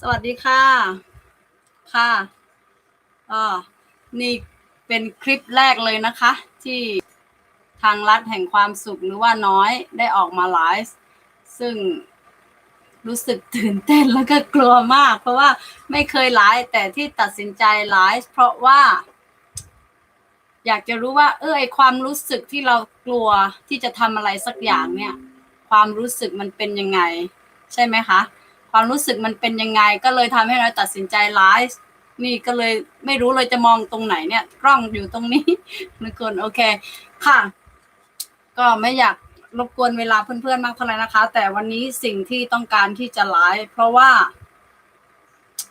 สวัสดีค่ะ ค่ะอ่านี่เป็นคลิปแรกเลยนะคะ ที่ทางรัฐแห่งความสุขหรือว่าน้อยได้ออกมาไลฟ์ซึ่งรู้สึกตื่นเต้นแล้วก็กลัวมาก เพราะว่าไม่เคยไลฟ์แต่ที่ตัดสินใจไลฟ์เพราะว่า อยากจะรู้ว่า เออไอความรู้สึกที่เรากลัวที่จะทำอะไรสักอย่างเนี่ย ความรู้สึกมันเป็นยังไง ใช่ไหมคะ ความรู้สึกมันเป็นยังไง ก็เลยทำให้เราตัดสินใจไลฟ์นี่ก็เลยไม่รู้เลยจะมองตรงไหนเนี่ย กล้องอยู่ตรงนี้ทุกคนโอเค ค่ะ ก็ไม่อยากรบกวนเวลาเพื่อนๆมากเท่าไหร่นะคะ แต่วันนี้สิ่งที่ต้องการที่จะไลฟ์เพราะว่า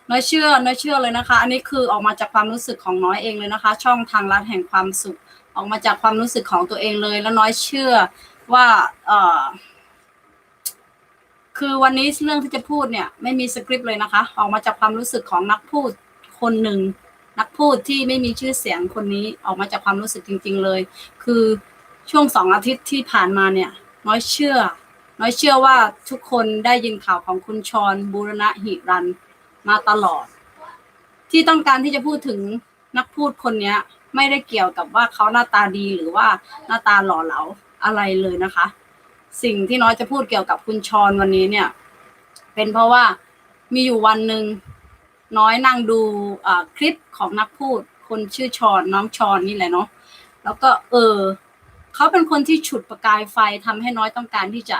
น้อยเชื่อน้อยเชื่อเลยนะคะ อันนี้คือออกมาจากความรู้สึกของน้อยเองเลยนะคะ ช่องทางรัฐแห่งความสุข ออกมาจากความรู้สึกของตัวเองเลย แล้วน้อยเชื่อว่า เอ่อ คือวันนี้เรื่องที่จะพูดเนี่ย ไม่มีสคริปต์เลยนะคะ ออกมาจากความรู้สึกของนักพูดคนหนึ่ง นักพูดที่ไม่มีชื่อเสียงคนนี้ออกมาจากความรู้สึกจริง ๆเลย คือช่วงสองอาทิตย์ที่ผ่านมาเนี่ย น้อยเชื่อ น้อยเชื่อว่าทุกคนได้ยินข่าวของคุณชรบูรณะหิรันมาตลอด ที่ต้องการที่จะพูดถึงนักพูดคนเนี้ย ไม่ได้เกี่ยวกับว่าเขาหน้าตาดีหรือว่าหน้าตาหล่อเหลาอะไรเลยนะคะ สิ่งที่น้อยจะพูดเกี่ยวกับคุณชรวันนี้เนี่ย เป็นเพราะว่ามีอยู่วันหนึ่งน้อยนั่งดูคลิปของนักพูด คนชื่อชอนน้องชอนนี่แหละเนาะแล้วก็เออเขาเป็นคนที่ฉุดประกายไฟทำให้น้อยต้องการที่จะ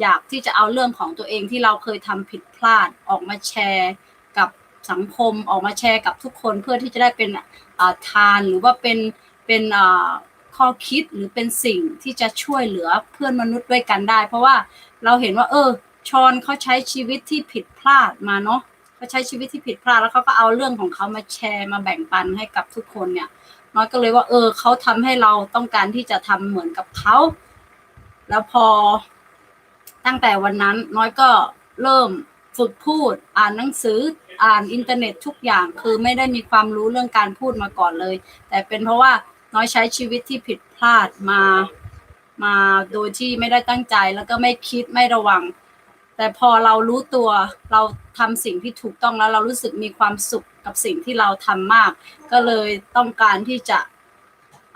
อยากที่จะเอาเรื่องของตัวเองที่เราเคยทำผิดพลาดออกมาแชร์กับสังคมออกมาแชร์กับทุกคนเพื่อที่จะได้เป็นอ่าทานหรือว่าเป็นเป็นอ่า ข้อคิดหรือเป็นสิ่งที่จะช่วยเหลือเพื่อนมนุษย์ด้วยกันได้ เพราะว่าเราเห็นว่า เออ ชอนเขาใช้ชีวิตที่ผิดพลาดมาเนาะเขาใช้ชีวิตที่ผิดพลาดแล้วเขาก็เอาเรื่องของเขามาแชร์มาแบ่งปันให้กับทุกคนเนี่ยน้อยก็เลยว่า เออเขาทำให้เราต้องการที่จะทำเหมือนกับเขาแล้วพอตั้งแต่วันนั้น น้อยก็เริ่มฝึกพูด อ่านหนังสืออ่านอินเทอร์เน็ตทุกอย่างคือไม่ได้มีความรู้เรื่องการพูดมาก่อนเลย แต่เป็นเพราะว่า น้อยใช้ชีวิตที่ผิดพลาดมา มาโดยที่ไม่ได้ตั้งใจแล้วก็ไม่คิดไม่ระวัง แต่พอเรารู้ตัวเราทำสิ่งที่ถูกต้องแล้วเรารู้สึกมีความสุขกับสิ่งที่เราทำมาก ก็เลยต้องการที่จะ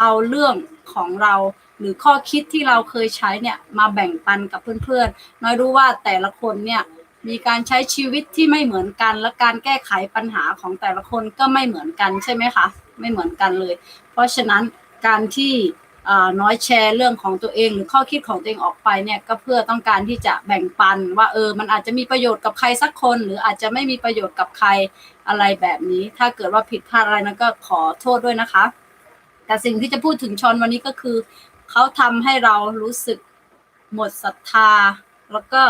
เอาเรื่องของเราหรือข้อคิดที่เราเคยใช้เนี่ยมาแบ่งปันกับเพื่อนๆ น้อยรู้ว่าแต่ละคนเนี่ยมีการใช้ชีวิตที่ไม่เหมือนกัน และการแก้ไขปัญหาของแต่ละคนก็ไม่เหมือนกันใช่ไหมคะ ไม่เหมือนกันเลย เพราะฉะนั้นการที่น้อยแชร์เรื่องของตัวเอง หรือข้อคิดของตัวเองออกไปเนี่ยก็เพื่อต้องการที่จะแบ่งปันว่าเออมันอาจจะมีประโยชน์กับใครสักคน หรืออาจจะไม่มีประโยชน์กับใครอะไรแบบนี้ ถ้าเกิดว่าผิดพลาดอะไรนั้นก็ขอโทษด้วยนะคะ แต่สิ่งที่จะพูดถึงชอนวันนี้ก็คือ เขาทำให้เรารู้สึกหมดศรัทธา แล้วก็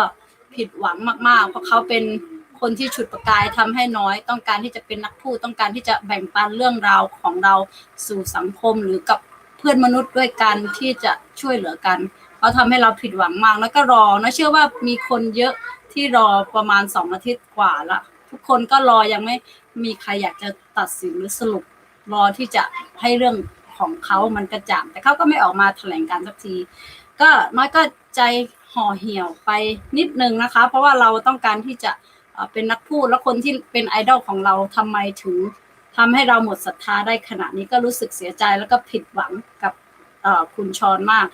ผิดหวังมากๆ เพราะเขาเป็น คนที่ฉุดประกายทำให้น้อย ต้องการที่จะเป็นนักพูดต้องการที่จะแบ่งปันเรื่องราวของเราสู่สังคมหรือกับเพื่อนมนุษย์ด้วยกันที่จะช่วยเหลือกันเขาทำให้เราผิดหวังมากแล้วก็รอนะเชื่อว่ามีคนเยอะที่รอประมาณสองอาทิตย์กว่าละทุกคนก็รอยังไม่มีใครอยากจะตัดสินหรือสรุปรอที่จะให้เรื่องของเขามันกระจ่างแต่เขาก็ไม่ออกมาแถลงการสักที ก็น้อยก็ใจห่อเหี่ยวไปนิดนึงนะคะ เพราะว่าเราต้องการที่จะ เป็นนักพูดแล้วคนที่เป็นไอดอลของเราทำไมถึงทำให้เราหมดศรัทธาได้ขนาดนี้ก็รู้สึกเสียใจแล้วก็ผิดหวังกับคุณชอนมาก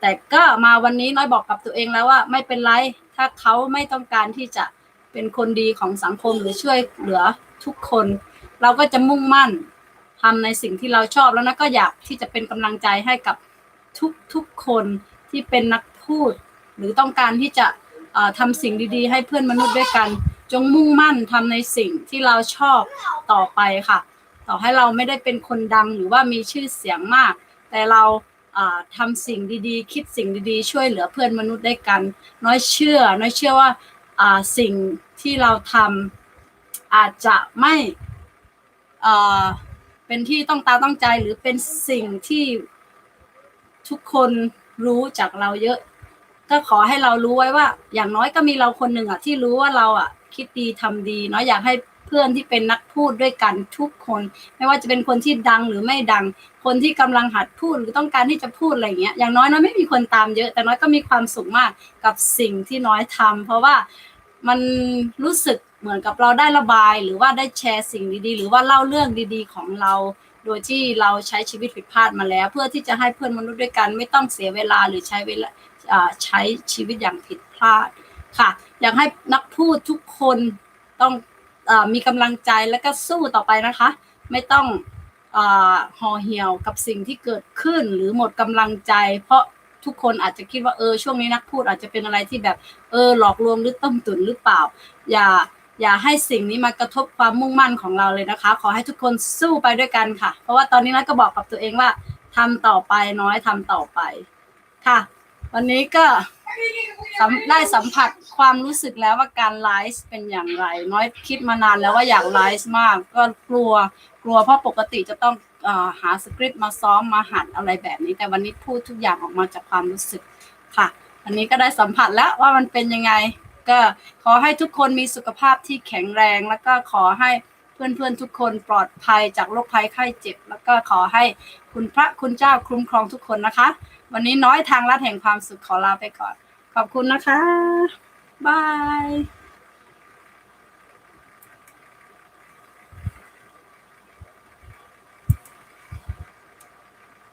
แต่ก็มาวันนี้น้อยบอกกับตัวเองแล้วว่าไม่เป็นไร ถ้าเขาไม่ต้องการที่จะเป็นคนดีของสังคมหรือช่วยเหลือทุกคน เราก็จะมุ่งมั่นทำในสิ่งที่เราชอบแล้วนะก็อยากที่จะเป็นกำลังใจให้กับทุกทุกคนที่เป็นนักพูด หรือต้องการที่จะ ทำสิ่งดีๆ ให้เพื่อนมนุษย์ด้วยกัน จงมุ่งมั่นทำในสิ่งที่เราชอบต่อไปค่ะ ต่อให้เราไม่ได้เป็นคนดังหรือว่ามีชื่อเสียงมาก แต่เราทำสิ่งดีๆ คิดสิ่งดีๆ ช่วยเหลือเพื่อนมนุษย์ได้กัน น้อยเชื่อ น้อยเชื่อว่าสิ่งที่เราทำอาจจะไม่เป็นที่ต้องตาต้องใจหรือเป็นสิ่งที่ทุกคนรู้จากเราเยอะ ก็ขอให้เรารู้ไว้ว่า อย่างน้อยก็มีเราคนหนึ่งอะที่รู้ว่าเราอะ คิดดีทำดีเนาะอยากให้เพื่อนที่เป็นนักพูดด้วยกันทุกคน ไม่ว่าจะเป็นคนที่ดังหรือไม่ดัง คนที่กำลังหัดพูดหรือต้องการที่จะพูดอะไรเงี้ยอย่างน้อยน้อยไม่มีคนตามเยอะ แต่น้อยก็มีความสุขมากกับสิ่งที่น้อยทำเพราะว่ามันรู้สึกเหมือนกับเราได้ระบาย หรือว่าได้แชร์สิ่งดีๆ หรือว่าเล่าเรื่องดีๆ ของเรา โดยที่เราใช้ชีวิตผิดพลาดมาแล้ว เพื่อที่จะให้เพื่อนมนุษย์ด้วยกัน ไม่ต้องเสียเวลาหรือใช้เวลา ใช้ชีวิตอย่างผิดพลาดค่ะ อยากให้นักพูดทุกคนต้องอมีกำลังใจและก็สู้ต่อไปนะคะ ไม่ต้องอห่อเหี่ยวกับสิ่งที่เกิดขึ้นหรือหมดกำลังใจ เพราะทุกคนอาจจะคิดว่าเออช่วงนี้นักพูดอาจจะเป็นอะไรที่แบบเออหลอกลวงหรือต้มตุ๋นหรือเปล่า อย่าอย่าให้สิ่งนี้มากระทบความมุ่งมั่นของเราเลยนะคะ ขอให้ทุกคนสู้ไปด้วยกันค่ะ เพราะว่าตอนนี้นัทก็บอกกับตัวเองว่าทำต่อไปน้อยทำต่อไปค่ะ วันนี้ก็ได้สัมผัสความรู้สึกแล้วว่าการไลฟ์เป็นอย่างไร น้อยคิดมานานแล้วว่าอยากไลฟ์มาก ก็กลัวกลัวเพราะปกติจะต้องอหาสคริปต์มาซ้อมมาหัดอะไรแบบนี้ แต่วันนี้พูดทุกอย่างออกมาจากความรู้สึกค่ะ อันนี้ก็ได้สัมผัสแล้วว่ามันเป็นยังไง ก็ขอให้ทุกคนมีสุขภาพที่แข็งแรง แล้วก็ขอให้เพื่อนๆทุกคนปลอดภัยจากโรคภัยไข้เจ็บ แล้วก็ขอให้คุณพระคุณเจ้าคุ้มครองทุกคนนะคะ วันนี้น้อยทางลัดแห่งความสุขขอลาไปก่อน ขอบคุณนะคะ บาย